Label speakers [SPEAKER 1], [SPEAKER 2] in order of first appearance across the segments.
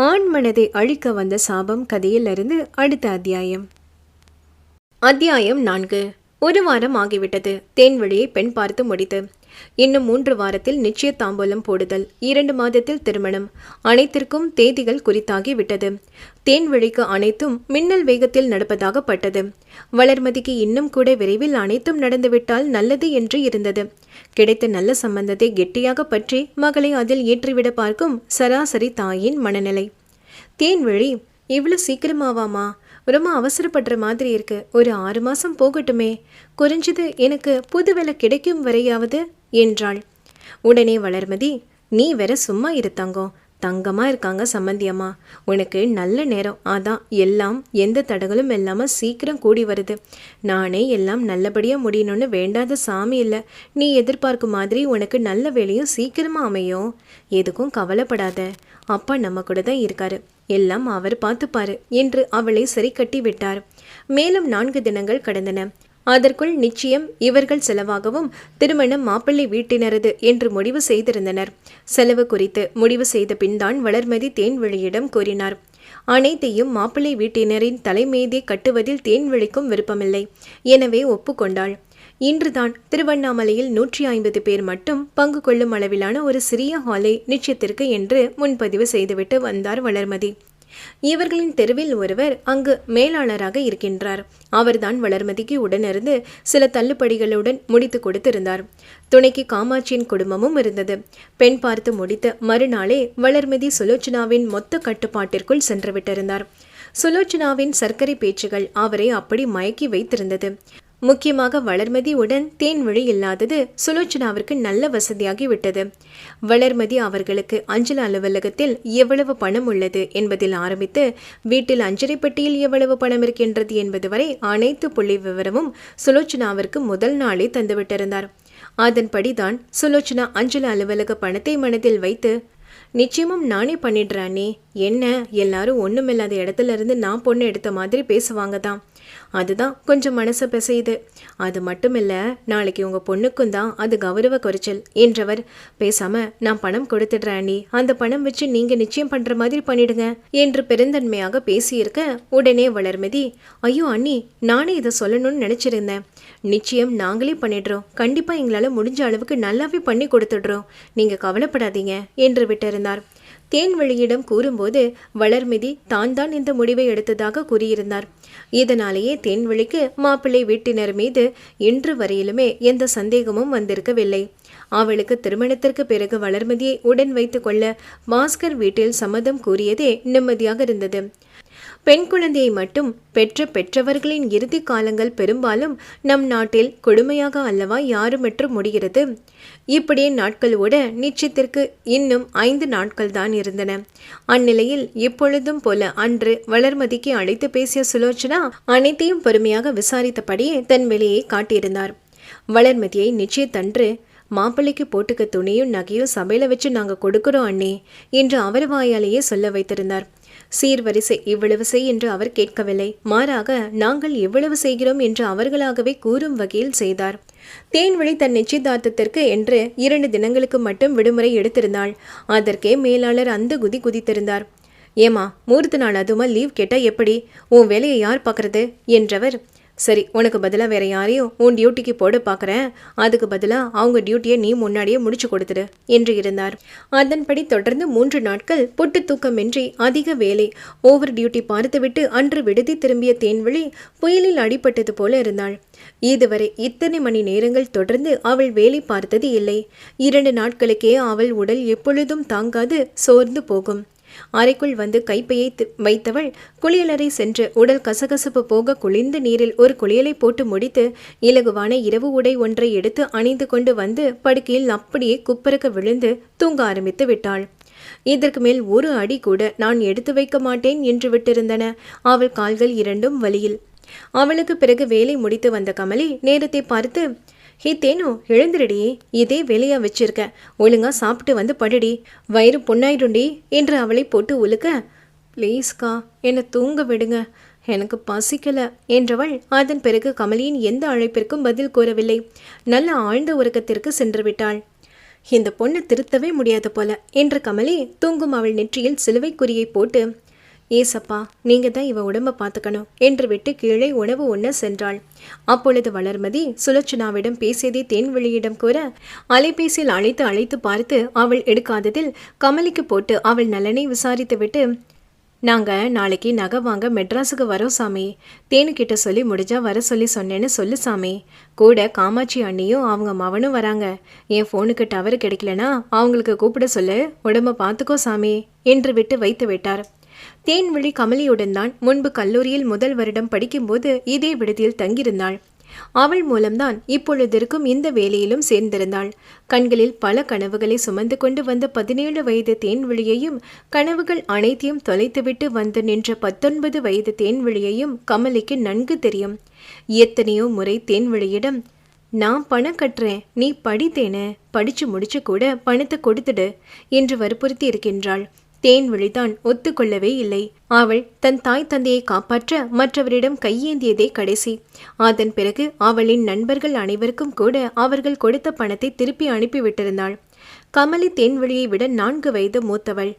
[SPEAKER 1] ஆண் மனதை அழிக்க வந்த சாபம் கதையிலிருந்து அடுத்த அத்தியாயம். அத்தியாயம் நான்கு. ஒரு வாரம் ஆகிவிட்டது. தேன்வழியை பெண் பார்த்து முடித்து இன்னும் மூன்று வாரத்தில் நிச்சய தாம்பூலம் போடுதல் இரண்டு மாதத்தில் திருமணம். அனைத்திற்கும் தேதிகள் குறித்தாகி விட்டது. தேன்வழிக்கு அனைத்தும் மின்னல் வேகத்தில் நடப்பதாக பட்டது. வளர்மதிக்கு இன்னும் கூட விரைவில் அனைத்தும் நடந்துவிட்டால் நல்லது என்று இருந்தது. கிடைத்த நல்ல சம்பந்தத்தை கெட்டியாக பற்றி மகளை அதில் ஏற்றிவிட பார்க்கும் சராசரி தாயின் மனநிலை. தேன்வழி இவ்வளோ சீக்கிரமாவாமா? ரொம்ப அவசரப்படுற மாதிரி இருக்கு. ஒரு ஆறு மாதம் போகட்டுமே. குறைஞ்சது எனக்கு புது வேலை கிடைக்கும் வரையாவது என்றாள். உடனே வளர்மதி நீ வேற சும்மா இரு தங்கம் இருக்காங்க சம்மந்தியம்மா உனக்கு நல்ல நேரம். அதான் எல்லாம் எந்த தடங்களும் இல்லாமல் சீக்கிரம் கூடி வருது. நானே எல்லாம் நல்லபடியாக முடியணும்னு வேண்டாத சாமி இல்லை. நீ எதிர்பார்க்கும் மாதிரி உனக்கு நல்ல வேலையும் சீக்கிரமாக அமையும். எதுக்கும் கவலைப்படாத. அப்பா நம்ம கூட தான் இருக்காரு. எல்லாம் அவர் பார்த்துப்பாரு என்று அவளை சரி கட்டி விட்டார். மேலும் நான்கு தினங்கள் கடந்தன. அதற்குள் நிச்சயம் இவர்கள் செலவாகவும் திருமணம் மாப்பிள்ளை வீட்டினரது என்று முடிவு செய்திருந்தனர். செலவு குறித்து முடிவு செய்த பின்தான் வளர்மதி தேன்வெளியிடம் கூறினார். அனைத்தையும் மாப்பிள்ளை வீட்டினரின் தலைமீதே கட்டுவதில் தேன்வெளிக்கும் விருப்பமில்லை. எனவே ஒப்புக்கொண்டாள். இன்றுதான் திருவண்ணாமலையில் நூற்றி ஐம்பது பேர் மட்டும் பங்கு கொள்ளும் அளவிலான ஒரு சிறிய ஹாலை நிச்சயத்திற்கு என்று முன்பதிவு செய்துவிட்டு வந்தார் வளர்மதி. இவர்களின் தெருவில் ஒருவர் அங்கு மேலாளராக இருக்கின்றார். அவர்தான் வளர்மதிக்கு உடனிருந்து சில தள்ளுபடிகளுடன் முடித்து கொடுத்திருந்தார். துணைக்கு காமாட்சியின் குடும்பமும் இருந்தது. பெண் பார்த்து முடித்த மறுநாளே வளர்மதி சுலோச்சனாவின் மொத்த கட்டுப்பாட்டிற்குள் சென்று விட்டிருந்தார். சுலோச்சனாவின் சர்க்கரை பேச்சுகள் அவரை அப்படி மயக்கி வைத்திருந்தது. முக்கியமாக வளர்மதியுடன் தேன்வழி இல்லாதது சுலோச்சனாவிற்கு நல்ல வசதியாகி விட்டது வளர்மதி அவர்களுக்கு அஞ்சல் அலுவலகத்தில் எவ்வளவு பணம் உள்ளது என்பதில் ஆரம்பித்து வீட்டில் அஞ்சலி பெட்டியில் எவ்வளவு பணம் இருக்கின்றது என்பது வரை அனைத்து புள்ளி விவரமும் சுலோச்சனாவிற்கு முதல் நாளே தந்துவிட்டிருந்தார். அதன்படிதான் சுலோச்சனா அஞ்சல் அலுவலக பணத்தை மனதில் வைத்து நிச்சயமும் நானே பண்ணிடுறானே என்ன? எல்லாரும் ஒன்றுமில்லாத இடத்துல இருந்து நான் பொண்ணு எடுத்த மாதிரி பேசுவாங்க தான். அதுதான் கொஞ்சம் மனசை பிசையுது. அது மட்டும் இல்லை நாளைக்கு உங்கள் பொண்ணுக்கும் தான் அது கௌரவ குறைச்சல் என்றவர். பேசாம நான் பணம் கொடுத்துடுறேன் அந்த பணம் வச்சு நீங்கள் நிச்சயம் பண்ணுற மாதிரி பண்ணிடுங்க என்று பெருந்தன்மையாக பேசியிருக்க உடனே வளர்மதி ஐயோ அண்ணி நானே இதை சொல்லணும்னு நினச்சிருந்தேன். நிச்சயம் நாங்களே பண்ணிடுறோம். கண்டிப்பாக எங்களால் முடிஞ்ச அளவுக்கு நல்லாவே பண்ணி கொடுத்துடுறோம். நீங்கள் கவலைப்படாதீங்க என்று விட்டிருந்தார். தேன்வழியிடம் கூறும்போது வளர்மிதி தான் தான் இந்த முடிவை எடுத்ததாக கூறியிருந்தார். இதனாலேயே தேன்வழிக்கு மாப்பிள்ளை வீட்டினர் மீது இன்று வரையிலுமே எந்த சந்தேகமும் வந்திருக்கவில்லை. அவளுக்கு திருமணத்திற்கு பிறகு வளர்மதியை உடன் வைத்துக் கொள்ள பாஸ்கர் வீட்டில் சம்மதம் கூறியதே நிம்மதியாக இருந்தது. பெண் குழந்தையை மட்டும் பெற்ற பெற்றவர்களின் இறுதி காலங்கள் பெரும்பாலும் நம் நாட்டில் கொடுமையாக அல்லவா யாருமற்று முடிகிறது. இப்படியே நாட்கள் ஓட நிச்சயத்திற்கு இன்னும் ஐந்து நாட்கள் தான் இருந்தன. அந்நிலையில் இப்பொழுதும் போல அன்று வளர்மதிக்கு அழைத்து பேசிய சுலோச்சனா அனைத்தையும் பொறுமையாக விசாரித்தபடியே தன் வெளியை காட்டியிருந்தார். வளர்மதியை நிச்சயத்தன்று மாப்பிள்ளைக்கு போட்டுக்க துணியும் நகையும் சபையில வச்சு நாங்க கொடுக்கிறோம் அண்ணே என்று அவர் வாயாலேயே சொல்ல வைத்திருந்தார். சீர்வரிசை இவ்வளவு செய் என்று அவர் கேட்கவில்லை. மாறாக நாங்கள் எவ்வளவு செய்கிறோம் என்று அவர்களாகவே கூறும் வகையில் செய்தார். தேன்வழி தன் நிச்சயதார்த்தத்திற்கு என்று இரண்டு தினங்களுக்கு மட்டும் விடுமுறை எடுத்திருந்தாள். அதற்கே மேலாளர் அந்த குதி குதித்திருந்தார். ஏமா மூர்த்த நாள் அதுமா லீவ் கேட்டா எப்படி? உன் வேலையை யார் பார்க்கறது? என்றவர் சரி உனக்கு பதிலாக வேற யாரையும் உன் டியூட்டிக்கு போட பார்க்குறேன் அதுக்கு பதிலாக அவங்க டியூட்டியை நீ முன்னாடியே முடிச்சு கொடுத்துடு என்று இருந்தார். அதன்படி தொடர்ந்து மூன்று நாட்கள் பொட்டு தூக்கமின்றி அதிக வேலை ஓவர் டியூட்டி பார்த்துவிட்டு அன்று விடுதி திரும்பிய தேன்வழி புயலில் அடிபட்டது போல இருந்தாள். இதுவரை இத்தனை மணி நேரங்கள் தொடர்ந்து அவள் வேலை பார்த்தது இல்லை. இரண்டு நாட்களுக்கே அவள் உடல் எப்பொழுதும் தாங்காது சோர்ந்து போகும். அறைக்குள் வந்து கைப்பையை வைத்தவள் குளியலறை சென்று உடல் கசகசப்பு போக குளிர்ந்த நீரில் ஒரு குளியலை போட்டு முடித்து இலகுவான இரவு உடை ஒன்றை எடுத்து அணிந்து கொண்டு வந்து படுக்கையில் அப்படியே குப்பரக்க விழுந்து தூங்க ஆரம்பித்து விட்டாள். இதற்கு மேல் ஒரு அடி கூட நான் எடுத்து வைக்க மாட்டேன் என்று விட்டிருந்தன. அவள் கால்கள் இரண்டும் வலியில். அவளுக்கு பிறகு வேலை முடித்து வந்த கமலி நேரத்தை பார்த்து ஹே தேனு எழுந்திரடி. இதே வேலையா வச்சிருக்க. ஒழுங்கா சாப்பிட்டு வந்து படுடி. வயிறு பொண்ணாயிடும்டி என்று அவளை போட்டு உலுக்க. ப்ளீஸ்க்கா என்னை தூங்க விடுங்க. எனக்கு பசிக்கல என்றவள் அதன் பிறகு கமலியின் எந்த அழைப்பிற்கும் பதில் கூறவில்லை. நல்ல ஆழ்ந்த உறக்கத்திற்கு சென்று விட்டாள். இந்த பொண்ணை திருத்தவே முடியாது போல என்று கமலி தூங்கும் அவள் நெற்றியில் சிலுவைக்குறியை போட்டு ஏசப்பா நீங்க தான் இவ உடம்ப பார்த்துக்கணும் என்று விட்டு கீழே உணவு உண்ண சென்றாள். அப்பொழுது வளர்மதி சுலட்சணாவிடம் பேசியதை தேன்வெளியிடம் கூற அலைபேசியில் அழைத்து அழைத்து பார்த்து அவள் எடுக்காததில் கமலிக்கு போட்டு அவள் நலனை விசாரித்துவிட்டு நாங்க நாளைக்கு நகை வாங்க மெட்ராஸுக்கு வரோம் சாமி. தேனுக்கிட்ட சொல்லி முடிஞ்சா வர சொல்லி சொன்னேன்னு சொல்லு சாமி. கூட காமாட்சி அண்ணியும் அவங்க மவனும் வராங்க. என் ஃபோனுக்கு டவர் கிடைக்கலனா அவங்களுக்கு கூப்பிட சொல்லு. உடம்ப பார்த்துக்கோ சாமி என்று விட்டு வைத்து விட்டார். தேன்விழி கமலியுடன் தான் முன்பு கல்லூரியில் முதல் வருடம் படிக்கும்போது இதே விடுதியில் தங்கியிருந்தாள். அவள் மூலம்தான் இப்பொழுதிருக்கும் இந்த வேலையிலும் சேர்ந்திருந்தாள். கண்களில் பல கனவுகளை சுமந்து கொண்டு வந்த பதினேழு வயது தேன்விழியையும் கனவுகள் அனைத்தையும் தொலைத்துவிட்டு வந்து நின்ற பத்தொன்பது வயது தேன்விழியையும் கமலிக்கு நன்கு தெரியும். எத்தனையோ முறை தேன்விழியிடம் நான் பணம் கட்டுறேன் நீ படித்தேனே படிச்சு முடிச்சு கூட பணத்தை கொடுத்துடு என்று வற்புறுத்தி இருக்கின்றாள். தேன்விழிதான் ஒத்துக்கொள்ளவே இல்லை. அவள் தன் தாய் தந்தையை காப்பாற்ற மற்றவரிடம் கையேந்தியதே கடைசி. அதன் பிறகு அவளின் நண்பர்கள் அனைவருக்கும் கூட அவர்கள் கொடுத்த பணத்தை திருப்பி அனுப்பிவிட்டிருந்தாள். கமலி தேன்வழியை விட நான்கு வயது மூத்தவள்.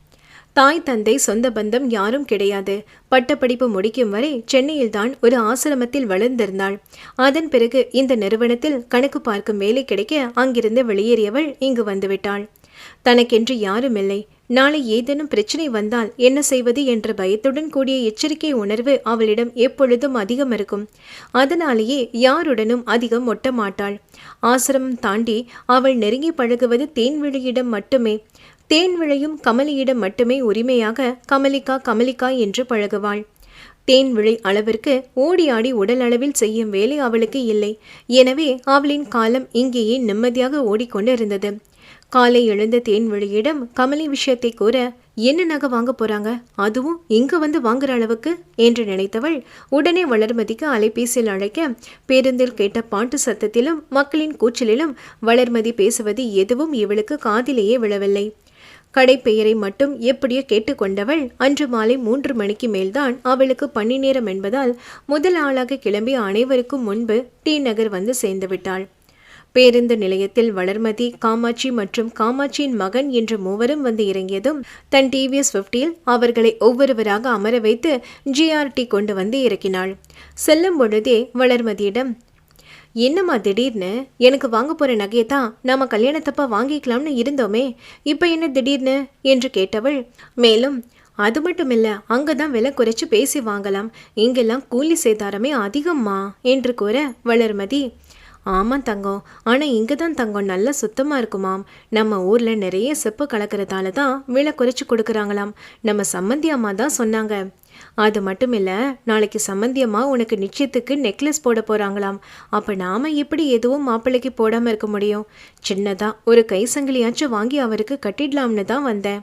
[SPEAKER 1] தாய் தந்தை சொந்த பந்தம் யாரும் கிடையாது. பட்டப்படிப்பு முடிக்கும் வரை சென்னையில்தான் ஒரு ஆசிரமத்தில் வளர்ந்திருந்தாள். அதன் பிறகு இந்த நிறுவனத்தில் கணக்கு பார்க்கும் வேலை கிடைக்க அங்கிருந்து வெளியேறியவள் இங்கு வந்துவிட்டாள். தனக்கென்று யாருமில்லை நாளை ஏதேனும் பிரச்சனை வந்தால் என்ன செய்வது என்ற பயத்துடன் கூடிய எச்சரிக்கை உணர்வு அவளிடம் எப்பொழுதும் அதிகம் இருக்கும். அதனாலேயே யாருடனும் அதிகம் ஒட்ட மாட்டாள். ஆசிரமம் தாண்டி அவள் நெருங்கி பழகுவது தேன்விழியிடம் மட்டுமே. தேன்விழையும் கமலியிடம் மட்டுமே உரிமையாக கமலிக்கா கமலிக்கா என்று பழகுவாள். தேன்விழை அளவிற்கு ஓடி ஆடி உடல் அளவில் செய்யும் வேலை அவளுக்கு இல்லை. எனவே அவளின் காலம் இங்கேயே நிம்மதியாக ஓடிக்கொண்டிருந்தது. காலை எழுந்த தேன்வழியிடம் கமலி விஷயத்தை கூற என்ன நகை வாங்க போறாங்க? அதுவும் இங்க வந்து வாங்குற அளவுக்கு? என்று நினைத்தவள் உடனே வளர்மதிக்கு அலைபேசியில் அழைக்க பேருந்தில் கேட்ட பாட்டு சத்தத்திலும் மக்களின் கூச்சலிலும் வளர்மதி பேசுவது எதுவும் இவளுக்கு காதிலேயே விழவில்லை. கடை பெயரை மட்டும் எப்படியோ கேட்டுக்கொண்டவள் அன்று மாலை மூன்று மணிக்கு மேல்தான் அவளுக்கு பணி நேரம் என்பதால் முதல் ஆளாக கிளம்பி அனைவருக்கும் முன்பு டி நகர் வந்து சேர்ந்து விட்டாள். பேருந்து நிலையத்தில் வளர்மதி காமாட்சி மற்றும் காமாட்சியின் மகன் என்று மூவரும் வந்து இறங்கியதும் தன் டிவிஎஸ் பிப்டியில் அவர்களை ஒவ்வொருவராக அமர வைத்து ஜிஆர்டி கொண்டு வந்து இறக்கினாள். செல்லும் பொழுதே வளர்மதியிடம் என்னம்மா திடீர்னு? எனக்கு வாங்க போற நகையை தான் நாம கல்யாணத்தப்ப வாங்கிக்கலாம்னு இருந்தோமே இப்போ என்ன திடீர்னு? என்று கேட்டவள் மேலும் அது மட்டும் இல்ல அங்கதான் விலை குறைச்சு பேசி வாங்கலாம். இங்கெல்லாம் கூலி சேதாரமே அதிகம்மா என்று கூற வளர்மதி ஆமாம் தங்கம். ஆனால் இங்கே தான் தங்கம் நல்லா சுத்தமாக இருக்குமாம். நம்ம ஊரில் நிறைய செப்பு கலக்கிறதால தான் விலை குறைச்சி கொடுக்குறாங்களாம். நம்ம சம்மந்தி அம்மா தான் சொன்னாங்க. அது மட்டும் இல்லை நாளைக்கு சம்மந்தி அம்மா உனக்கு நிச்சயத்துக்கு நெக்லஸ் போட போகிறாங்களாம் அப்போ நாம் எப்படி எதுவும் மாப்பிள்ளைக்கு போடாமல் இருக்க முடியும்? சின்னதாக ஒரு கை சங்கிலியாச்சும் வாங்கி அவருக்கு கட்டிடலாம்னு தான் வந்தேன்.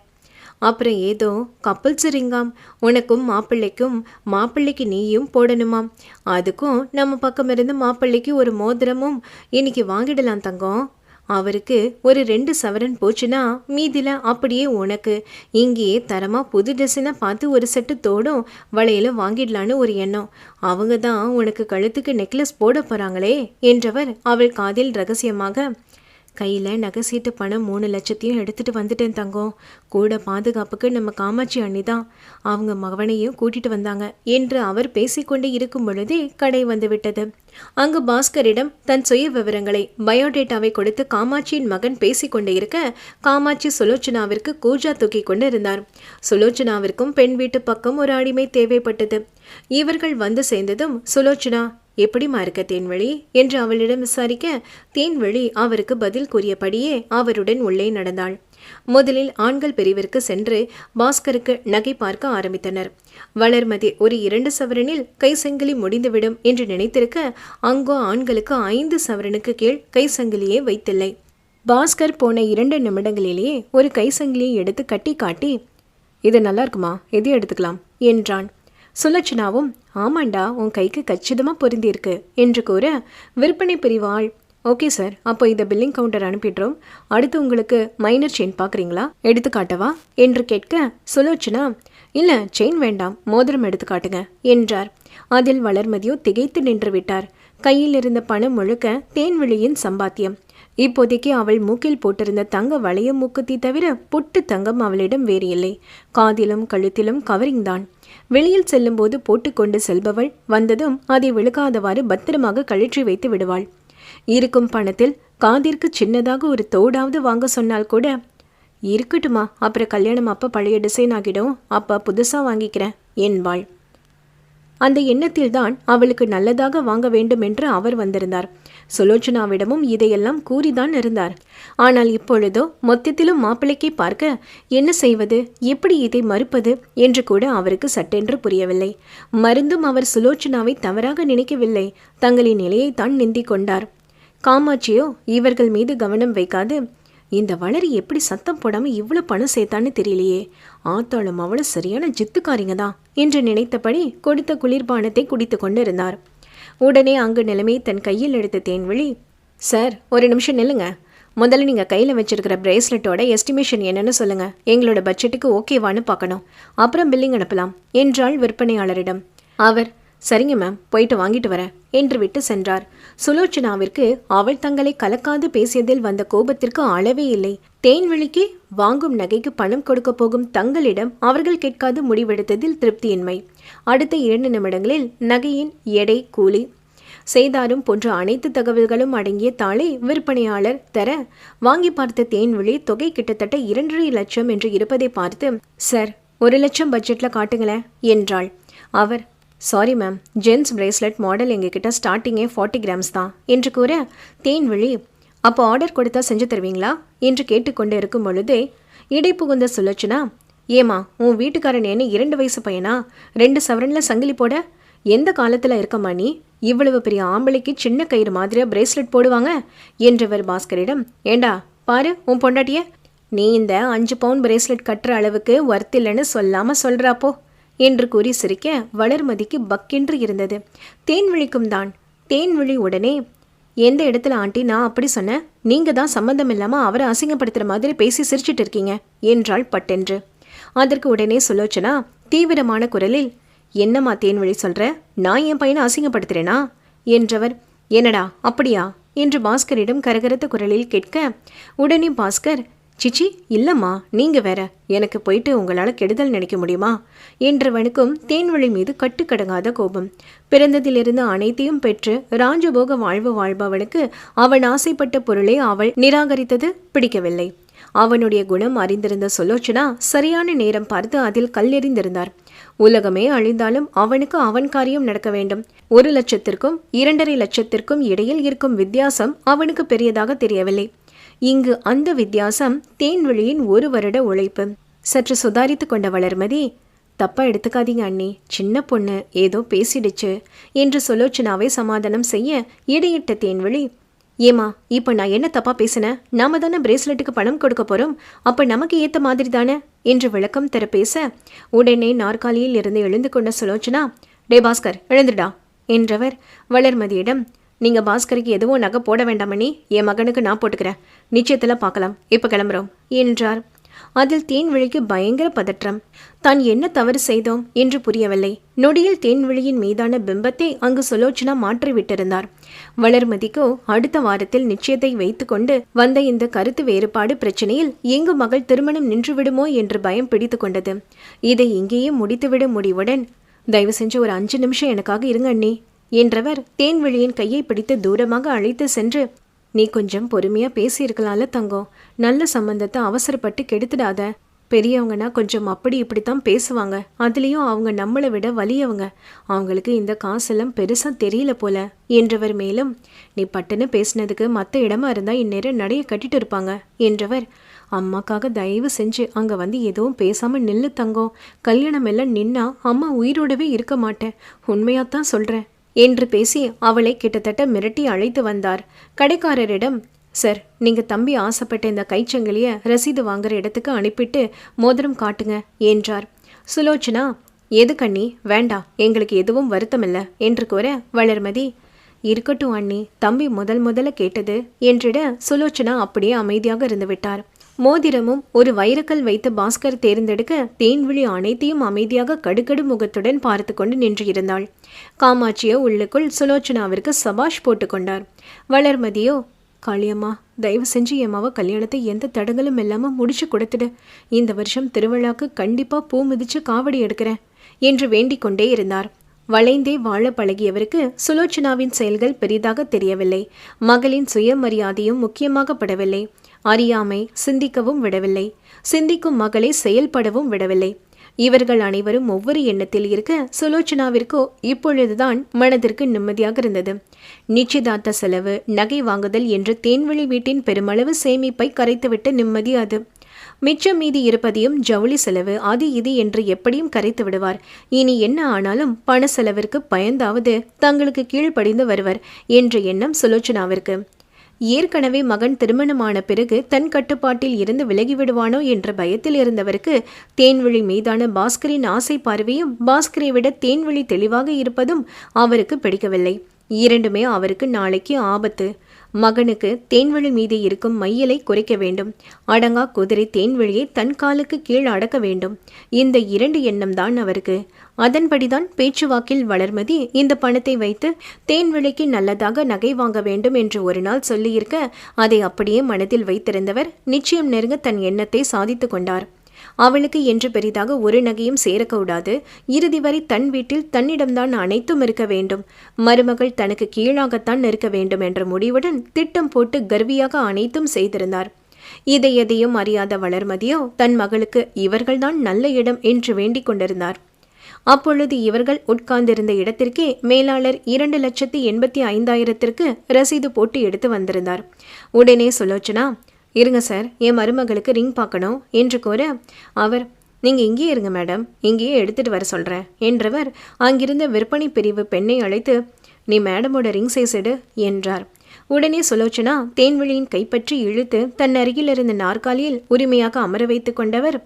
[SPEAKER 1] அப்புறம் ஏதோ கப்பல் சரிங்காம் உனக்கும் மாப்பிள்ளைக்கும் மாப்பிள்ளைக்கு நீயும் போடணுமாம். அதுக்கும் நம்ம பக்கம் இருந்து மாப்பிள்ளைக்கு ஒரு மோதிரமும் இன்னைக்கு வாங்கிடலாம் தங்கம். அவருக்கு ஒரு ரெண்டு சவரன் போச்சுன்னா மீதில அப்படியே உனக்கு. இங்கேயே தரமாக புது ட்ரெஸ்ஸுனா பார்த்து ஒரு செட்டு தோடும் வளையலும் வாங்கிடலான்னு ஒரு எண்ணம். அவங்க தான் உனக்கு கழுத்துக்கு நெக்லஸ் போட போகிறாங்களே என்றவர் அவள் காதில் ரகசியமாக கையில் நகை சீட்டு பணம் மூணு லட்சத்தையும் எடுத்துட்டு வந்துட்டேன் தங்கம். கூட பாதுகாப்புக்கு நம்ம காமாட்சி அண்ணி தான். அவங்க மகவனையும் கூட்டிட்டு வந்தாங்க. என்று அவர் பேசிக்கொண்டே இருக்கும் பொழுதே கடை வந்துவிட்டது அங்கு பாஸ்கரிடம் தன் சுய விவரங்களை பயோடேட்டாவை கொடுத்து காமாட்சியின் மகன் பேசிக்கொண்டே இருக்க காமாட்சி சுலோச்சனாவிற்கு கூஜா தூக்கி கொண்டு இருந்தார் சுலோச்சனாவிற்கும் பெண் வீட்டு பக்கம் ஒரு அடிமை தேவைப்பட்டது. இவர்கள் வந்து சேர்ந்ததும் சுலோச்சனா எப்படிமா இருக்க தேன்வழி? என்று அவளிடம் விசாரிக்க தேன்வழி அவருக்கு பதில் கூறியபடியே அவருடன் உள்ளே நடந்தாள். முதலில் ஆண்கள் பிரிவிற்கு சென்று பாஸ்கருக்கு நகை பார்க்க ஆரம்பித்தனர். வளர்மதி ஒரு இரண்டு சவரனில் கை சங்கிலி முடிந்துவிடும் என்று நினைத்திருக்க அங்கோ ஆண்களுக்கு ஐந்து சவரனுக்கு கீழ் கை சங்கிலியே வைத்தில்லை. பாஸ்கர் போன இரண்டு நிமிடங்களிலேயே ஒரு கை சங்கிலியை எடுத்து கட்டி காட்டி இது நல்லா இருக்குமா? எது எடுத்துக்கலாம் என்றான். சுலட்சணாவும் ஆமாண்டா உன் கைக்கு கச்சிதமாக பொருந்தியிருக்கு என்று கூற விற்பனை பிரிவாள் ஓகே சார் அப்போ இதை பில்லிங் கவுண்டர் அனுப்பிடுறோம். அடுத்து உங்களுக்கு மைனர் செயின் பார்க்குறீங்களா? எடுத்துக்காட்டவா? என்று கேட்க சுலோச்சனா இல்லை செயின் வேண்டாம் மோதிரம் எடுத்துக்காட்டுங்க என்றார். அதில் வளர்மதியோ திகைத்து நின்று விட்டார். கையில் இருந்த பணம் முழுக்க தேன்வெளியின் சம்பாத்தியம். இப்போதைக்கு அவள் மூக்கில் போட்டிருந்த தங்க வளைய மூக்குத்தி தவிர பொட்டு தங்கம் அவளிடம் வேறு இல்லை. காதிலும் கழுத்திலும் கவரிங் தான். வெளியில் செல்லும்போது போட்டுக்கொண்டு செல்பவள். வந்ததும் அதை விழுக்காதவாறு பத்திரமாக கழற்றி வைத்து விடுவாள். இருக்கும் பணத்தில் காதிற்கு சின்னதாக ஒரு தோடாவது வாங்க சொன்னால் கூட இருக்கட்டுமா அப்புறம் கல்யாணம் அப்போ பழைய டிசைன் ஆகிடும். அப்பா புதுசாக வாங்கிக்கிறேன் என்பாள். அந்த எண்ணத்தில்தான் அவளுக்கு நல்லதாக வாங்க வேண்டும் என்று அவர் வந்திருந்தார். சுலோச்சனாவிடமும் இதையெல்லாம் கூறிதான் இருந்தார். ஆனால் இப்பொழுதோ மொத்தத்திலும் மாப்பிள்ளைக்கை பார்க்க என்ன செய்வது? எப்படி இதை மறுப்பது? என்று கூட அவருக்கு சட்டென்று புரியவில்லை. மருந்தும் அவர் சுலோச்சனாவை தவறாக நினைக்கவில்லை. தங்களின் நிலையைத்தான் நிந்திக் கொண்டார். காமாட்சியோ இவர்கள் மீது கவனம் வைக்காது. இந்த வளரி எப்படி சத்தம் போடாமல் இவ்வளோ பணம் சேர்த்தான்னு தெரியலையே. ஆத்தாளும் அவளை சரியான ஜித்துக்காரிங்க தான் என்று நினைத்தபடி கொடுத்த குளிர்பானத்தை குடித்து கொண்டு இருந்தார் உடனே அங்கு நிலைமை தன் கையில் எடுத்த தேன்விழி சார் ஒரு நிமிஷம் நில்லுங்க. முதல்ல நீங்கள் கையில் வச்சிருக்கிற பிரேஸ்லெட்டோட எஸ்டிமேஷன் என்னென்னு சொல்லுங்கள் எங்களோட பட்ஜெட்டுக்கு ஓகேவான்னு பார்க்கணும். அப்புறம் பில்லிங் அனுப்பலாம் என்றாள் விற்பனையாளரிடம். அவர் சரிங்க மேம் போயிட்டு வாங்கிட்டு வரேன் என்று விட்டு சென்றார். சுலோச்சனாவிற்கு அவள் தங்களை கலக்காது பேசியதில் வந்த கோபத்திற்கு அளவே இல்லை. தேன்வெளிக்கு வாங்கும் நகைக்கு பணம் கொடுக்க போகும் தங்களிடம் அவர்கள் கேட்காது முடிவெடுத்ததில் திருப்தியின்மை. அடுத்த இரண்டு நிமிடங்களில் நகையின் எடை கூலி. செய்தாரும் போன்ற அனைத்து தகவல்களும் அடங்கிய தாளை விற்பனையாளர் தர வாங்கி பார்த்த தேன்விழி தொகை கிட்டத்தட்ட இரண்டரை லட்சம் என்று இருப்பதை பார்த்து சார் ஒரு லட்சம் பட்ஜெட்டில் காட்டுங்களேன் என்றாள். அவர் sorry ma'am gents bracelet model எங்ககிட்ட ஸ்டார்டிங்கே ஃபார்ட்டி கிராம்ஸ் தான். என்று கூற தேன்விழி அப்போ ஆர்டர் கொடுத்தா செஞ்சு தருவீங்களா? என்று கேட்டுக்கொண்டு இருக்கும் பொழுதே இடை புகுந்த சுழச்சுனா ஏமா உன் வீட்டுக்காரன் என்ன இரண்டு வயசு பையனா? ரெண்டு சவரனில் சங்கிலி போட? எந்த காலத்தில் இருக்கம்மா நீ? இவ்வளவு பெரிய ஆம்பளைக்கு சின்ன கயிறு மாதிரியாக பிரேஸ்லெட் போடுவாங்க? என்றவர் பாஸ்கரிடம் ஏண்டா பாரு உன் பொண்டாட்டிய. நீ இந்த அஞ்சு பவுன் பிரேஸ்லெட் கட்டுற அளவுக்கு ஒர்த் இல்லைன்னு சொல்லாமல் சொல்கிறாப்போ என்று கூறி சிரிக்க வளர்மதிக்கு பக்கென்று இருந்தது. தேன் விழிக்கும் தான். தேன் விழி உடனே எந்த இடத்துல ஆண்டி நான் அப்படி சொன்னேன் நீங்க தான் சம்மந்தம் இல்லாமல் அவரை அசிங்கப்படுத்துற மாதிரி பேசி சிரிச்சிட்டு இருக்கீங்க என்றாள் பட்டென்று. அதற்கு உடனே சுலோச்சனா தீவிரமான குரலில் என்னம்மா தேன்வழி சொல்கிற நான் என் பையனை அசிங்கப்படுத்துறேனா? என்றவர் என்னடா அப்படியா? என்று பாஸ்கரிடம் கரகரத்த குரலில் கேட்க உடனே பாஸ்கர் சிச்சி இல்லைம்மா நீங்கள் வேற. எனக்கு போயிட்டு உங்களால் கெடுதல் நினைக்க முடியுமா? என்றவனுக்கும் தேன்வழி மீது கட்டுக்கடங்காத கோபம். பிறந்ததிலிருந்து அனைத்தையும் பெற்று ராஜபோக வாழ்வு வாழ்பவனுக்கு அவன் ஆசைப்பட்ட பொருளை அவள் நிராகரித்தது பிடிக்கவில்லை. அவனுடைய குணம் அறிந்திருந்த சொல்லோச்சனா சரியான நேரம் பார்த்து அதில் கல்லெறிந்திருந்தார். உலகமே அழிந்தாலும் அவனுக்கு அவன் காரியம் நடக்க வேண்டும். ஒரு லட்சத்திற்கும் இரண்டரை லட்சத்திற்கும் இடையில் இருக்கும் வித்தியாசம் அவனுக்கு பெரியதாக தெரியவில்லை. இங்கு அந்த வித்தியாசம் தேன்வெளியின் ஒரு வருட உழைப்பு. சற்று சுதாரித்து கொண்ட வளர்மதி தப்பா எடுத்துக்காதீங்க அண்ணி சின்ன பொண்ணு ஏதோ பேசிடுச்சு என்று சுலோச்சனாவை சமாதானம் செய்ய இடையிட்ட தேன்வழி ஏமா இப்போ நான் என்ன தப்பா பேசினேன் நாம தானே பிரேஸ்லெட்டுக்கு பணம் கொடுக்க போறோம் அப்ப நமக்கு ஏத்த மாதிரி தானே? என்று விளக்கம் தர பேச உடனே நாற்காலியில் இருந்து எழுந்து கொண்ட சுலோச்சனா டே பாஸ்கர் எழுந்துடா என்றவர் வளர்மதியிடம் நீங்கள் பாஸ்கருக்கு எதுவும் நகை போட வேண்டாமணி என் மகனுக்கு நான் போட்டுக்கிறேன். நிச்சயத்தில் பார்க்கலாம். இப்போ கிளம்புறோம். என்றார். அதில் தேன்விழிக்கு பயங்கர பதற்றம். தான் என்ன தவறு செய்தோம் என்று புரியவில்லை. நொடியில் தேன்விழியின் மீதான பிம்பத்தை அங்கு சுலோச்சனா மாற்றி விட்டிருந்தார் வளர்மதிக்கோ அடுத்த வாரத்தில் நிச்சயத்தை வைத்துக்கொண்டு வந்த இந்த கருத்து வேறுபாடு பிரச்சனையில் எங்கு மகள் திருமணம் நின்றுவிடுமோ என்று பயம் பிடித்து கொண்டது. இதை இங்கேயே முடித்துவிட முடிவுடன் தயவு செஞ்சு ஒரு அஞ்சு நிமிஷம் எனக்காக இருங்க அண்ணி. என்றவர் தேன்வழியின் கையை பிடித்து தூரமாக அழைத்து சென்று நீ கொஞ்சம் பொறுமையா பேசியிருக்கலாம்ல தங்கம். நல்ல சம்பந்தத்தை அவசரப்பட்டு கெடுத்துடாத. பெரியவங்கன்னா கொஞ்சம் அப்படி இப்படித்தான் பேசுவாங்க. அதுலேயும் அவங்க நம்மளை விட வலியவங்க. அவங்களுக்கு இந்த காசெல்லாம் பெருசாக தெரியல போல. என்றவர் மேலும் நீ பட்டுன்னு பேசினதுக்கு மற்ற இடமா இருந்தால் இந்நேரம் நடைய கட்டிட்டு இருப்பாங்க. என்றவர் அம்மாக்காக தயவு செஞ்சு அங்கே வந்து எதுவும் பேசாமல் நில்லு தங்கம். கல்யாணம் எல்லாம் நின்னா அம்மா உயிரோடவே இருக்க மாட்டேன். உண்மையாத்தான் சொல்கிறேன் என்று பேசி அவளை கிட்டத்தட்ட மிரட்டி அழைத்து வந்தார். கடைக்காரரிடம் சார் நீங்கள் தம்பி ஆசைப்பட்ட இந்த கைச்சங்கிலியை ரசீது வாங்குற இடத்துக்கு அனுப்பிட்டு மோதிரம் காட்டுங்க என்றார். சுலோச்சனா எது கண்ணி? வேண்டாம் எங்களுக்கு எதுவும் வருத்தமில்ல என்று கூற வளர்மதி இருக்கட்டும் அண்ணி தம்பி முதல் முதல்ல கேட்டது என்றிட சுலோச்சனா அப்படியே அமைதியாக இருந்துவிட்டார் மோதிரமும் ஒரு வைரக்கல் வைத்து பாஸ்கர் தேர்ந்தெடுக்க தேன்விழி அனைத்தையும் அமைதியாக கடுகடு முகத்துடன் பார்த்து கொண்டு நின்று இருந்தாள். காமாட்சியோ உள்ளுக்குள் சுலோச்சனாவிற்கு சபாஷ் போட்டுக்கொண்டார் வளர்மதியோ காளியம்மா தயவு செஞ்சு என் கல்யாணத்தை எந்த தடங்களும் இல்லாமல் முடிச்சு கொடுத்துடு. இந்த வருஷம் திருவிழாக்கு கண்டிப்பாக பூ மிதிச்சு காவடி எடுக்கிறேன் என்று வேண்டிக் கொண்டே இருந்தார். வளைந்தே வாழ பழகியவருக்கு சுலோச்சனாவின் செயல்கள் பெரிதாக தெரியவில்லை. மகளின் சுயமரியாதையும் முக்கியமாகப்படவில்லை. அறியாமை சிந்திக்கவும் விடவில்லை. சிந்திக்கும் மகளை செயல்படவும் விடவில்லை. இவர்கள் அனைவரும் ஒவ்வொரு எண்ணத்தில் இருக்க சுலோச்சனாவிற்கோ இப்பொழுதுதான் மனதிற்கு நிம்மதியாக இருந்தது. நிச்சயதார்த்த செலவு நகை வாங்குதல் என்று தேன்வழி வீட்டின் பெருமளவு சேமிப்பை கரைத்துவிட்ட நிம்மதி அது. மிச்சம் மீதி இருப்பதையும் ஜவுளி செலவு அது இது என்று எப்படியும் கரைத்து விடுவார். இனி என்ன ஆனாலும் பண செலவிற்கு பயந்தாவது தங்களுக்கு கீழ்ப்படிந்து வருவர் என்ற எண்ணம் சுலோச்சனாவிற்கு. ஏற்கனவே மகன் திருமணமான பிறகு தன் கட்டுப்பாட்டில் இருந்து விலகிவிடுவானோ என்ற பயத்தில் இருந்தவருக்கு தேன்வழி மீதான பாஸ்கரின் ஆசை பார்வையும் பாஸ்கரை விட தேன்வழி தெளிவாக இருப்பதும் அவருக்கு பிடிக்கவில்லை. இரண்டுமே அவருக்கு நாளைக்கு ஆபத்து. மகனுக்கு தேன்வழி மீது இருக்கும் மையலை குறைக்க வேண்டும். அடங்கா குதிரை தேன்வழியை தன் காலுக்கு கீழ் அடக்க வேண்டும். இந்த இரண்டு எண்ணம் தான் அவருக்கு. அதன்படிதான் பேச்சுவாக்கில் வளர்மதி இந்த பணத்தை வைத்து தேன்வழிக்கு நல்லதாக நகை வாங்க வேண்டும் என்று ஒரு நாள் சொல்லியிருக்க அதை அப்படியே மனதில் வைத்திருந்தவர் நிச்சயம் நெருங்க தன் எண்ணத்தை சாதித்து கொண்டார். அவளுக்கு என்று பெரிதாக ஒரு நகையும் சேரக்கூடாது இறுதி வரை தன் வீட்டில் தன்னிடம்தான் அனைத்தும் இருக்க வேண்டும். மருமகள் தனக்கு கீழாகத்தான் இருக்க வேண்டும் என்ற முடிவுடன் திட்டம் போட்டு கர்வியாக அனைத்தும் செய்திருந்தார். இதை எதையும் அறியாத வளர்மதியோ தன் மகளுக்கு இவர்கள்தான் நல்ல இடம் என்று வேண்டிக் கொண்டிருந்தார். அப்பொழுது இவர்கள் உட்கார்ந்திருந்த இடத்திற்கே மேலாளர் இரண்டு லட்சத்தி எண்பத்தி ஐந்தாயிரத்திற்கு ரசீது போட்டு எடுத்து வந்திருந்தார். உடனே சுலோச்சனா இருங்க சார் என் மருமகளுக்கு ரிங் பார்க்கணும் என்று கூற அவர் நீங்கள் இங்கேயே இருங்க மேடம் இங்கேயே எடுத்துகிட்டு வர சொல்கிறேன் என்றவர் அங்கிருந்த விற்பனை பிரிவு பெண்ணை அழைத்து நீ மேடமோட ரிங் சைஸ் எடு என்றார். உடனே சுலோச்சனா தேன்வெளியின் கைப்பற்றி இழுத்து தன் அருகில் இருந்த நாற்காலியில் உரிமையாக அமர வைத்து கொண்டவர்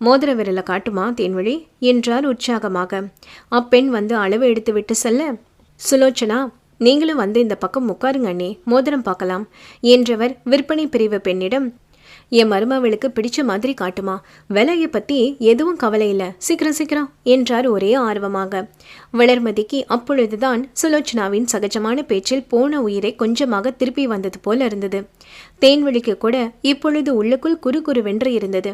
[SPEAKER 1] மோதிர விரலை காட்டுமா தேன்வழி? என்றார் உற்சாகமாக. அப்பெண் வந்து அளவு எடுத்துவிட்டு செல்ல சுலோச்சனா நீங்களும் வந்து இந்த பக்கம் உட்காருங்க அண்ணே. மோதிரம் பார்க்கலாம். என்றவர் விற்பனை பிரிவு பெண்ணிடம் என் மருமவளுக்கு பிடிச்ச மாதிரி காட்டுமா? விலையை பற்றி எதுவும் கவலை இல்லை. சீக்கிரம் சீக்கிரம் என்றார் ஒரே ஆர்வமாக. வளர்மதிக்கு அப்பொழுதுதான் சுலோச்சனாவின் சகஜமான பேச்சில் போன உயிரை கொஞ்சமாக திருப்பி வந்தது போல இருந்தது. தேன்வெளிக்கு கூட இப்பொழுது உள்ளுக்குள் குறு குறுவென்று இருந்தது.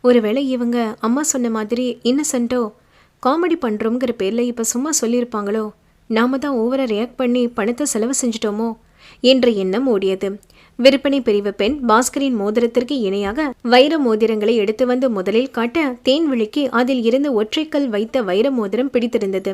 [SPEAKER 1] ஒருவேளை இவங்க அம்மா சொன்ன மாதிரி இன்னசென்ட்டோ காமெடி பண்ணுறோங்கிற பேரில் இப்போ சும்மா சொல்லியிருப்பாங்களோ? நாம தான் ஓவராக ரியாக்ட் பண்ணி பணத்தை செலவு செஞ்சிட்டோமோ? என்ற எண்ணம் ஓடியது. விற்பனை பிரிவு பெண் பாஸ்கரின் மோதிரத்திற்கு இணையாக வைர மோதிரங்களை எடுத்து வந்து முதலில் காட்ட தேன்விழிக்கு அதில் இருந்து ஒற்றைக்கல் வைத்த வைர மோதிரம் பிடித்திருந்தது.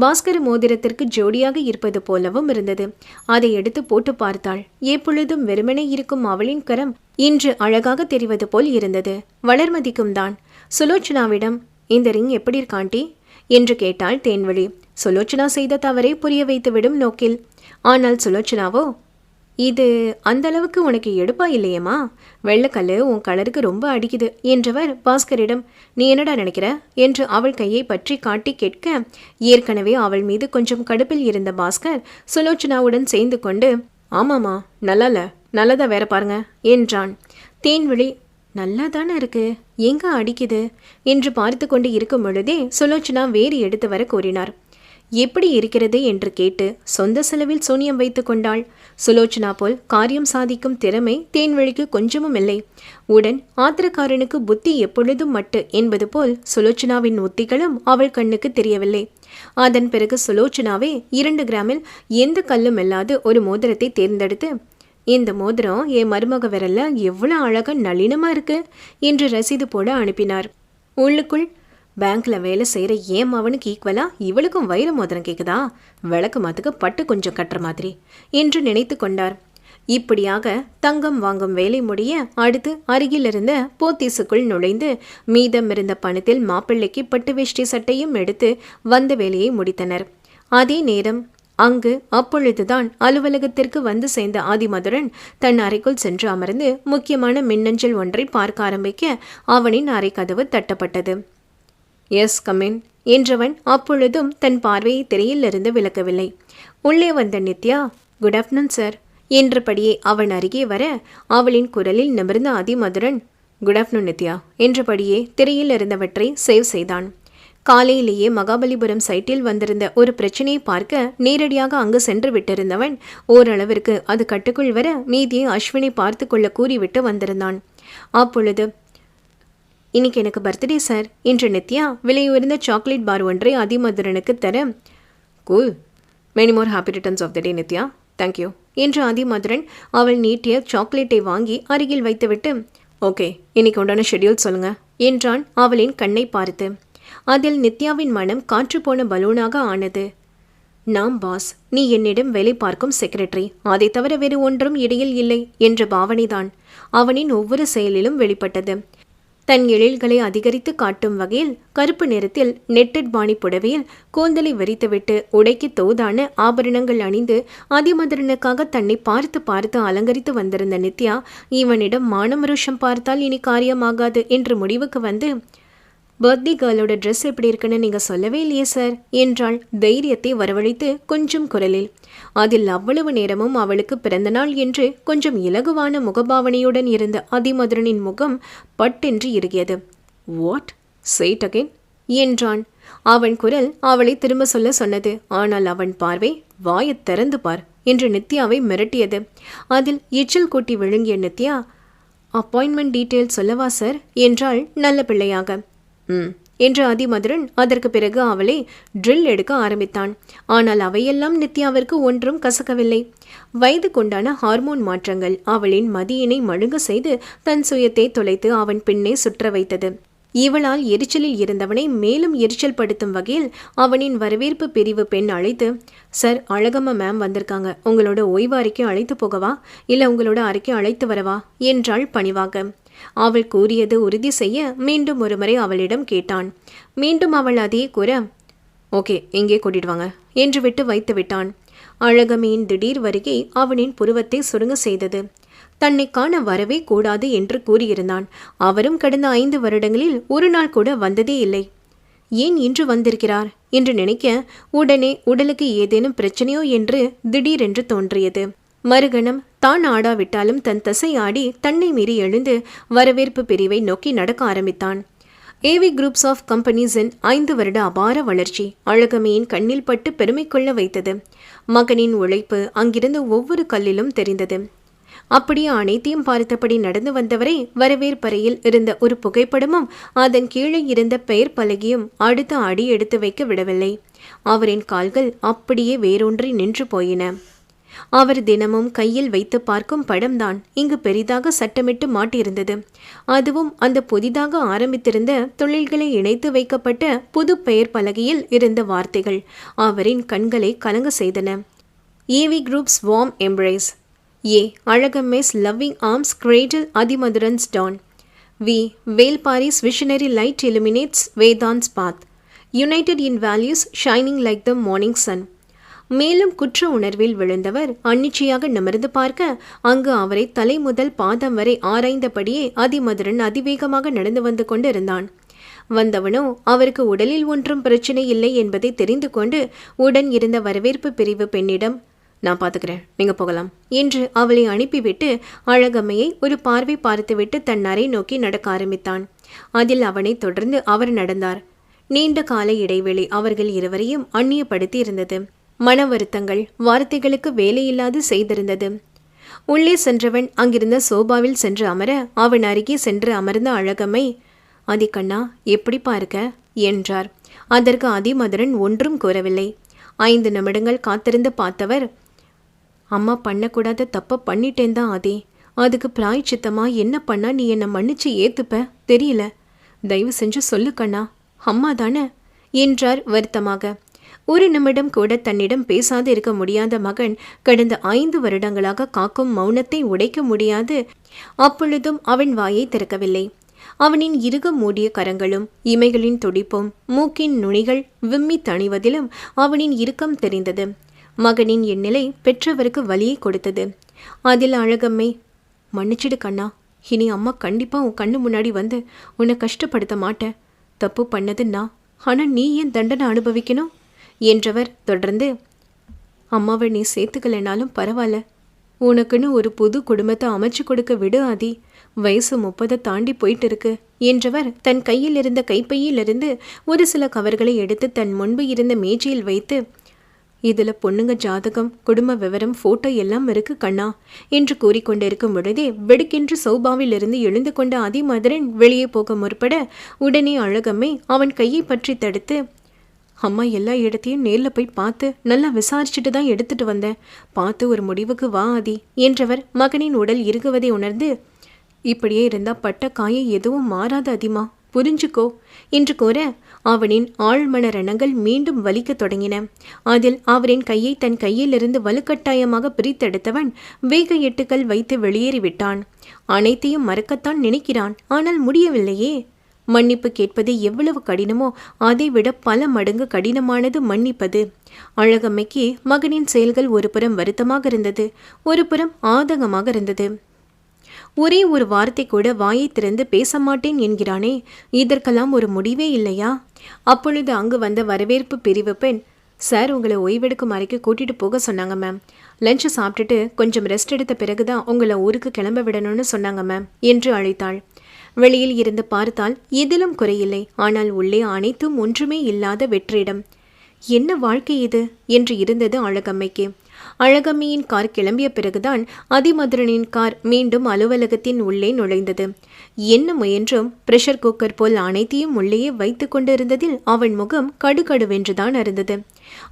[SPEAKER 1] பாஸ்கர் மோதிரத்திற்கு ஜோடியாக இருப்பது போலவும் இருந்தது. அதை எடுத்து போட்டு பார்த்தாள். எப்பொழுதும் வெறுமனே இருக்கும் அவளின் கரம் இன்று அழகாக தெரிவது போல் இருந்தது. வளர்மதிக்கும் தான். சுலோச்சனாவிடம் இந்த ரிங் எப்படி இருக்காண்டி என்று கேட்டாள் தேன்வழி சுலோச்சனா செய்த தவறை புரிய வைத்துவிடும் நோக்கில். ஆனால் சுலோச்சனாவோ? இது அந்த அளவுக்கு உனக்கு எடுப்பா இல்லையம்மா? வெள்ளக்கல் உன் கலருக்கு ரொம்ப அடிக்குது என்றவர் பாஸ்கரிடம். நீ என்னடா நினைக்கிற? என்று அவள் கையை பற்றி காட்டி கேட்க ஏற்கனவே அவள் மீது கொஞ்சம் கடுப்பில் இருந்த பாஸ்கர் சுலோச்சனாவுடன் சேர்ந்து கொண்டு ஆமாம்மா நல்லால நல்லதா வேற பாருங்க என்றான். தேன்விழி நல்லா தானே இருக்கு எங்க அடிக்குது? என்று பார்த்து கொண்டு இருக்கும் பொழுதே சுலோச்சனா வேறு எடுத்து வர கூறினார் எப்படி இருக்கிறது என்று கேட்டு சொந்த செலவில் சூனியம் வைத்து கொண்டாள். சுலோச்சனா போல் காரியம் சாதிக்கும் திறமை தேன்வழிக்கு கொஞ்சமும் இல்லை. உடன் ஆத்திரக்காரனுக்கு புத்தி எப்பொழுதும் மட்டு என்பது போல் சுலோச்சனாவின் உத்திகளும் அவள் கண்ணுக்கு தெரியவில்லை. அதன் பிறகு சுலோச்சனாவே இரண்டு கிராமில் எந்த கல்லும் இல்லாது ஒரு மோதிரத்தை தேர்ந்தெடுத்து இந்த மோதிரம் என் மருமக விரல்ல எவ்வளோ அழகா நளினமா இருக்கு என்று ரசீது போட அனுப்பினார். உள்ளுக்குள் பேங்க்ல வேலை செய்கிற ஏன் அவனுக்கு ஈக்குவலா இவளுக்கும் வைர மோதிரம் கேட்குதா விளக்கு மாத்துக்கு பட்டு கொஞ்சம் கட்டுற மாதிரி என்று நினைத்து கொண்டார். இப்படியாக தங்கம் வாங்கும் வேலை முடிய அடுத்து அருகிலிருந்த போத்தீசுக்குள் போத்தீஸுக்குள் நுழைந்து மீதம் இருந்த பணத்தில் மாப்பிள்ளைக்கு பட்டு வேஷ்டி சட்டையும் எடுத்து வந்த வேலையை முடித்தனர். அதே நேரம் அங்கு அப்பொழுதுதான் அலுவலகத்திற்கு வந்து சேர்ந்த ஆதிமதுரன் தன் அறைக்குள் சென்று அமர்ந்து முக்கியமான மின்னஞ்சல் ஒன்றை பார்க்க ஆரம்பிக்க அவனின் அறை கதவு தட்டப்பட்டது. எஸ் கமின் என்றவன் அப்பொழுதும் தன் பார்வையை திரையிலிருந்து விலக்கவில்லை. உள்ளே வந்த நித்யா குட் ஆஃப்டர்நூன் சார் என்றபடியே அவன் அருகே வர அவளின் குரலில் நிமிர்ந்த அதிமதுரன் குட் ஆஃப்டர்நூன் நித்யா. என்றபடியே திரையில் இருந்தவற்றை சேவ் செய்தான். காலையிலேயே மகாபலிபுரம் சைட்டில் வந்திருந்த ஒரு பிரச்சனையை பார்க்க நேரடியாக அங்கு சென்று விட்டிருந்தவன் ஓரளவிற்கு அது கட்டுக்குள் வர மீதியை அஸ்வினை பார்த்து கொள்ள கூறிவிட்டு வந்திருந்தான். அப்பொழுது இன்னைக்கு எனக்கு பர்த்டே சார் என்று நித்யா விலையுயர்ந்த சாக்லேட் பார் ஒன்றை அதிமதுரனுக்கு தர. Cool many more happy returns of the day Nithya. Thank you என்று அதிமதுரன் அவள் நீட்டிய சாக்லேட்டை வாங்கி அருகில் வைத்துவிட்டு ஓகே இன்னைக்கு உண்டான ஷெட்யூல் சொல்லுங்க என்றான் அவளின் கண்ணை பார்த்து. அதில் நித்யாவின் மனம் காற்று போன பலூனாக ஆனது. நாம் பாஸ் நீ என்னிடம் வேலை பார்க்கும் செக்ரட்டரி அதை தவிர வேறு ஒன்றும் இடையில் இல்லை என்ற பாவனைதான் அவனின் ஒவ்வொரு செயலிலும் வெளிப்பட்டது. தன் எழில்களை அதிகரித்து காட்டும் வகையில் கருப்பு நிறத்தில் நெட்டட் பாணி புடவையில் கூந்தலை வெறித்துவிட்டு உடைக்கு தோதான ஆபரணங்கள் அணிந்து அதிமதுரனுக்காக தன்னை பார்த்து பார்த்து அலங்கரித்து வந்திருந்த நித்யா இவனிடம் மானமருஷம் பார்த்தால் இனி காரியமாகாது என்று முடிவுக்கு வந்து பர்த்டே கேர்ளோட ட்ரெஸ் எப்படி இருக்குன்னு நீங்கள் சொல்லவே இல்லையே சார் என்றாள் தைரியத்தை வரவழைத்து கொஞ்சம் குரலில் அதில் அவ்வளவு நேரமும் அவளுக்கு பிறந்தநாள் என்று கொஞ்சம் இலகுவான முகபாவனையுடன் இருந்த அதிமதுரனின் முகம் பட்டென்று இறுகியது. வாட் சேட் அகேன் என்றான். அவன் குரல் அவளை திரும்ப சொல்ல சொன்னது. ஆனால் அவன் பார்வை வாயை திறந்து பார் என்று நித்யாவை மிரட்டியது. அதில் எச்சில் கூட்டி விழுங்கிய நித்யா அப்பாயின்மெண்ட் டீட்டெயில் சொல்லவா சார் என்றாள் நல்ல பிள்ளையாக. ம் என்று அதிமதுரன் அதற்கு பிறகு அவளை ட்ரில் எடுக்க ஆரம்பித்தான். ஆனால் அவையெல்லாம் நித்யாவிற்கு ஒன்றும் கசக்கவில்லை. வயது கொண்டான ஹார்மோன் மாற்றங்கள் அவளின் மதியினை மழுங்க செய்து தன் சுயத்தை தொலைத்து அவன் பின்னே சுற்ற வைத்தது. இவளால் எரிச்சலில் இருந்தவனை மேலும் எரிச்சல் படுத்தும் வகையில் அவனின் வரவேற்பு பிரிவு பெண் அழைத்து சார் அழகம்மா மேம் வந்திருக்காங்க. உங்களோட ஓய்வு அறிக்கை அழைத்து போகவா? இல்லை உங்களோட அறிக்கை அழைத்து வரவா? என்றாள் பணிவாக அவள் கூறியது உறுதி செய்ய மீண்டும் ஒருமுறை அவளிடம் கேட்டான். மீண்டும் அவள் அதே கூற ஓகே இங்கே கூட்டிடுவாங்க என்று விட்டு வைத்து விட்டான். அழகமையின் திடீர் வருகை அவனின் புருவத்தை சுருங்க செய்தது. தன்னை காண வரவே கூடாது என்று கூறியிருந்தான். அவரும் கடந்த ஐந்து வருடங்களில் ஒரு நாள் கூட வந்ததே இல்லை. ஏன் இன்று வந்திருக்கிறார்? என்று நினைக்க உடனே உடலுக்கு ஏதேனும் பிரச்சனையோ? என்று திடீரென்று தோன்றியது. மறுகணம் தான் ஆடாவிட்டாலும் தன் தசை ஆடி தன்னை மீறி எழுந்து வரவேற்பு பிரிவை நோக்கி நடக்க ஆரம்பித்தான். ஏவி குரூப்ஸ் ஆஃப் கம்பெனிஸின் ஐந்து வருட அபார வளர்ச்சி அழகமையின் கண்ணில் பட்டு பெருமை கொள்ள வைத்தது. மகனின் உழைப்பு அங்கிருந்த ஒவ்வொரு கல்லிலும் தெரிந்தது. அப்படியே அனைத்தையும் பார்த்தபடி நடந்து வந்தவரை வரவேற்பறையில் இருந்த ஒரு புகைப்படமும் அதன் கீழே இருந்த பெயர் பலகையும் அடுத்த அடி எடுத்து வைக்க விடவில்லை. அவரின் கால்கள் அப்படியே வேரூன்றி நின்று போயின. அவர் தினமும் கையில் வைத்து பார்க்கும் படம்தான் இங்கு பெரிதாக சட்டமிட்டு மாட்டியிருந்தது. அதுவும் அந்த புதிதாக ஆரம்பித்திருந்த தொழில்களை இணைத்து வைக்கப்பட்ட புது பெயர் பலகையில் இருந்த வார்த்தைகள் அவரின் கண்களை கலங்க செய்தன. AV groups warm embrace a Azhagammai's loving arms cradle Athimadhuran's dawn V Velpari's visionary light illuminates Vedhan's path united in values shining like the morning sun மேலும் குற்ற உணர்வில் விழுந்தவர் அன்னிச்சையாக நிமிர்ந்து பார்க்க அங்கு அவரை தலை முதல் பாதம் வரை ஆராய்ந்தபடியே அதிமதுரன் அதிவேகமாக நடந்து வந்து கொண்டிருந்தான். வந்தவனோ அவருக்கு உடலில் ஒன்றும் பிரச்சனை இல்லை என்பதை தெரிந்து கொண்டு உடன் இருந்த வரவேற்பு பிரிவு பெண்ணிடம் நான் பார்த்துக்கிறேன் நீங்க போகலாம். என்று அவளை அனுப்பிவிட்டு அழகம்மையை ஒரு பார்வை பார்த்துவிட்டு தன் அறை நோக்கி நடக்க ஆரம்பித்தான். அதில் அவனை தொடர்ந்து அவர் நடந்தார். நீண்ட கால இடைவெளி அவர்கள் இருவரையும் அந்நியப்படுத்தி இருந்தது. மன வருத்தங்கள் வார்த்தைகளுக்கு வேலையில்லாது செய்திருந்தது. உள்ளே சென்றவன் அங்கிருந்த சோபாவில் சென்று அமர அவன் அருகே சென்று அமர்ந்த அழகம்மை அதிகண்ணா எப்படிப்பா இருக்க என்றார். அதற்கு அதிமதுரன் ஒன்றும் கூறவில்லை. ஐந்து நிமிடங்கள் காத்திருந்து பார்த்தவர் அம்மா பண்ணக்கூடாத தப்ப பண்ணிட்டேன் தான் அதே அதுக்கு பிராய்ச்சித்தமா என்ன பண்ணா நீ என்னை மன்னிச்சு ஏத்துப்ப? தெரியல. தயவு செஞ்சு சொல்லு கண்ணா அம்மா தானே? என்றார் வருத்தமாக. ஒரு நிமிடம் கூட தன்னிடம் பேசாது இருக்க முடியாத மகன் கடந்த ஐந்து வருடங்களாக காக்கும் மௌனத்தை உடைக்க முடியாது. அப்பொழுதும் அவன் வாயை திறக்கவில்லை. அவனின் இருக மூடிய கரங்களும் இமைகளின் துடிப்பும் மூக்கின் நுனிகள் விம்மி தணிவதிலும் அவனின் இறுக்கம் தெரிந்தது. மகனின் எண்ணிலை பெற்றவருக்கு வலியை கொடுத்தது. அதில் அழகம்மை மன்னிச்சிடு கண்ணா. இனி அம்மா கண்டிப்பா உன் கண்ணு முன்னாடி வந்து உன்னை கஷ்டப்படுத்த மாட்டேன். தப்பு பண்ணதுன்னா ஆனா நீ ஏன் தண்டனை அனுபவிக்கணும்? என்றவர் தொடர்ந்து அம்மாவை நீ சேர்த்துக்கலைனாலும் பரவாயில்ல. உனக்குன்னு ஒரு புது குடும்பத்தை அமைச்சு கொடுக்க விடு ஆதி. வயசு முப்பதை தாண்டி போயிட்டு இருக்கு என்றவர் தன் கையில் இருந்த கைப்பையிலிருந்து ஒரு சில கவர்களை எடுத்து தன் முன்பு இருந்த மேஜையில் வைத்து இதில் பொண்ணுங்க ஜாதகம் குடும்ப விவரம் ஃபோட்டோ எல்லாம் இருக்கு கண்ணா என்று கூறிக்கொண்டிருக்கும் பொழுதே வெடுக்கென்று சௌபாவிலிருந்து எழுந்து கொண்ட அதிமதுரன் வெளியே போக முற்பட உடனே அழகம்மை அவன் கையை பற்றி தடுத்து அம்மா எல்லா இடத்தையும் நேரில் போய் பார்த்து நல்லா விசாரிச்சுட்டு தான் எடுத்துட்டு வந்தேன். பார்த்து ஒரு முடிவுக்கு வா ஆதி என்றவர் மகனின் உடல் இறுகுவதை உணர்ந்து இப்படியே இருந்தா பட்ட காயை எதுவும் மாறாத அதிமா புரிஞ்சுக்கோ என்று கூற அவனின் ஆழ்மன ரணங்கள் மீண்டும் வலிக்கத் தொடங்கின. அதில் அவரின் கையை தன் கையிலிருந்து வலுக்கட்டாயமாக பிரித்தெடுத்தவன் வேக எட்டுக்கள் வைத்து வெளியேறிவிட்டான். அனைத்தையும் மறக்கத்தான் நினைக்கிறான். ஆனால் முடியவில்லையே. மன்னிப்பு கேட்பது எவ்வளவு கடினமோ அதைவிட பல மடங்கு கடினமானது மன்னிப்பது. அழகம்மைக்கு மகனின் செயல்கள் ஒரு புறம் வருத்தமாக இருந்தது ஒரு புறம் ஆதங்கமாக இருந்தது. ஒரே ஒரு வார்த்தை கூட வாயை திறந்து பேச மாட்டேன் என்கிறானே இதற்கெல்லாம் ஒரு முடிவே இல்லையா? அப்பொழுது அங்கு வந்த வரவேற்பு பிரிவு பெண் சார் உங்களை ஓய்வெடுக்கும் அறைக்கு கூட்டிட்டு போக சொன்னாங்க மேம். லஞ்சு சாப்பிட்டுட்டு கொஞ்சம் ரெஸ்ட் எடுத்த பிறகுதான் உங்களை ஊருக்கு கிளம்ப விடணும்னு சொன்னாங்க மேம் என்று அழைத்தாள். வெளியில் இருந்து பார்த்தால் எதிலும் குறையில்லை. ஆனால் உள்ளே அனைத்தும் ஒன்றுமே இல்லாத வெற்றிடம். என்ன வாழ்க்கை இது? என்று இருந்தது அழகம்மைக்கு. அழகம்மையின் கார் கிளம்பிய பிறகுதான் அதிமதுரனின் கார் மீண்டும் அலுவலகத்தின் உள்ளே நுழைந்தது. என்ன முயன்றும் பிரஷர் குக்கர் போல் அனைத்தையும் உள்ளேயே வைத்து கொண்டிருந்ததில் அவன் முகம் கடுகடுவென்றுதான் இருந்தது.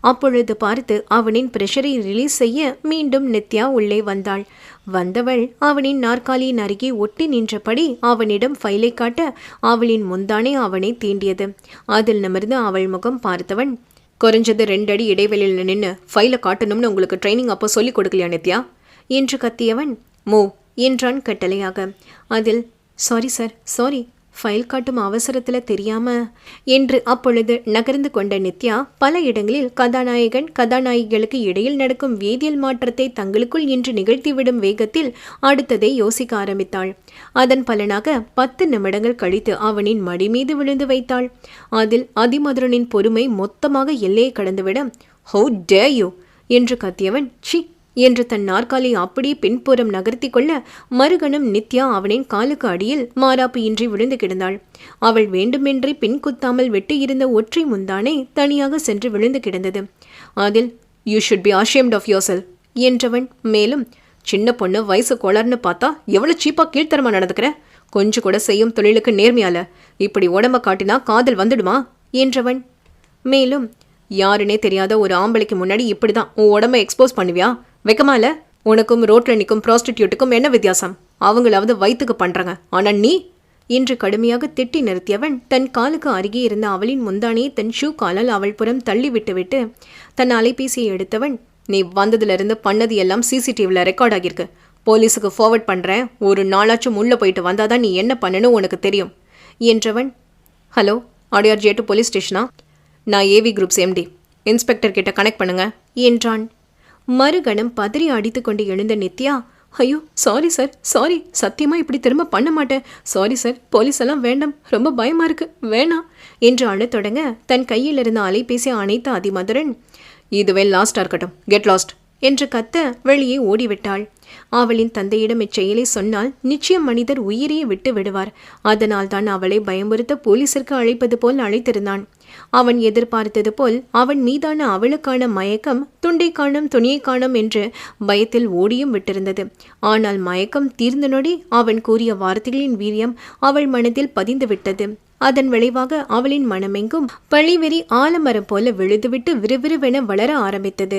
[SPEAKER 1] அப்பொழுது பார்த்து அவனின் பிரஷரை ரிலீஸ் செய்ய மீண்டும் நித்யா உள்ளே வந்தாள். வந்தவள் அவனின் நாற்காலியின் அருகே ஒட்டி நின்றபடி அவனிடம் ஃபைலை காட்ட அவளின் முந்தானே அவனை தீண்டியது. அதில் நிமிர்ந்து அவள் முகம் பார்த்தவன் குறைஞ்சது ரெண்டடி இடைவெளியில் நின்று ஃபைலை காட்டணும்னு உங்களுக்கு ட்ரைனிங் அப்போ சொல்லிக் கொடுக்கலையா நித்யா? என்று கத்தியவன் மோ என்றான் கட்டளையாக. அதில் சாரி சார் சாரி ஃபைல் காட்டும் அவசரத்தில் தெரியாம என்று அப்பொழுது நகர்ந்து கொண்ட நித்யா பல இடங்களில் கதாநாயகன் கதாநாயகிகளுக்கு இடையில் நடக்கும் வேதியியல் மாற்றத்தை தங்களுக்குள் இன்று நிகழ்த்திவிடும் வேகத்தில் அடுத்ததை யோசிக்க ஆரம்பித்தாள். அதன் பலனாக பத்து நிமிடங்கள் கழித்து அவனின் மடி மீது விழுந்து வைத்தாள். அதில் அதிமதுரனின் பொறுமை மொத்தமாக எல்லையை கடந்துவிட ஹோ டே யூ என்று கத்தியவன் சி என்று தன் நாற்காலி அப்படியே பின்புறம் நகர்த்தி கொள்ள மறுகணம் நித்யா அவனின் காலுக்கு அடியில் மாறாப்பு இன்றி விழுந்து கிடந்தாள். அவள் வேண்டுமென்றே பின் குத்தாமல் வெட்டி இருந்த ஒற்றை முந்தானே தனியாக சென்று விழுந்து கிடந்தது. அதில் you should be ashamed of yourself என்றவன் மேலும் சின்ன பொண்ணு வயசு கொளர்னு பார்த்தா எவ்வளோ சீப்பாக கீழ்த்தரமா நடந்துக்கிற? கொஞ்சம் கூட செய்யும் தொழிலுக்கு நேர்மையால. இப்படி உடம்ப காட்டினா காதல் வந்துடுமா? என்றவன் மேலும் யாருனே தெரியாத ஒரு ஆம்பளைக்கு முன்னாடி இப்படிதான். உன் உடம்ப எக்ஸ்போஸ் பண்ணுவியா? வெக்கமால? உனக்கும் ரோட்ல நிற்கும் ப்ராஸ்டிடியூட்டுக்கும் என்ன வித்தியாசம்? அவங்களாவது வயிற்றுக்கு பண்ணுறங்க ஆனால் நீ? இன்று கடுமையாக திட்டி நிறுத்தியவன் தன் காலுக்கு அருகே இருந்த அவளின் முந்தானியை தன் ஷூ காலால் அவள் புறம் தள்ளி விட்டுவிட்டு தன் அலைபேசியை எடுத்தவன் நீ வந்ததுலேருந்து பண்ணது எல்லாம் சிசிடிவியில் ரெக்கார்ட் ஆகியிருக்கு. போலீஸுக்கு ஃபார்வர்ட் பண்ணுறேன் ஒரு நாளாச்சும் உள்ளே போயிட்டு வந்தாதான் நீ என்ன பண்ணணும் உனக்கு தெரியும். என்றவன் ஹலோ ஆடியார் ஜே போலீஸ் ஸ்டேஷனா? நான் ஏவி குரூப்ஸ் எம்டி இன்ஸ்பெக்டர் கிட்ட கனெக்ட் பண்ணுங்க. என்றான். மறுகணம் பதறி அடித்து கொண்டு எழுந்த நித்யா ஐயோ சாரி சார் சாரி சத்தியமா இப்படி திரும்ப பண்ண மாட்டேன். சாரி சார் போலீஸ் எல்லாம் வேண்டாம் ரொம்ப பயமா இருக்கு வேணாம் என்று அழத் தொடங்க தன் கையில் இருந்த அலைபேசி அணைத்த அதிமதுரன் இதுவே லாஸ்டா இருக்கட்டும் கெட் லாஸ்ட் என்று கத்த வெளியே ஓடிவிட்டாள். அவளின் தந்தையிடம் இச்செயலை சொன்னால் நிச்சயம் மனிதர் உயிரையே விட்டு விடுவார். அதனால் தான் அவளை பயமுறுத்த போலீசிற்கு அழைப்பது போல் அழைத்திருந்தான். அவன் எதிர்பார்த்தது போல் அவன் மீதான அவளுக்கான மயக்கம் துண்டை காணும் துணியை காணும் என்று பயத்தில் ஓடியும் விட்டிருந்தது. ஆனால் மயக்கம் தீர்ந்த நொடி அவன் கூறிய வார்த்தைகளின் வீரியம் அவள் மனதில் பதிந்து விட்டது. அதன் விளைவாக அவளின் மனமெங்கும் பழிவெறி ஆலமரம் போல விழுதுவிட்டு விறுவிறுவென வளர ஆரம்பித்தது.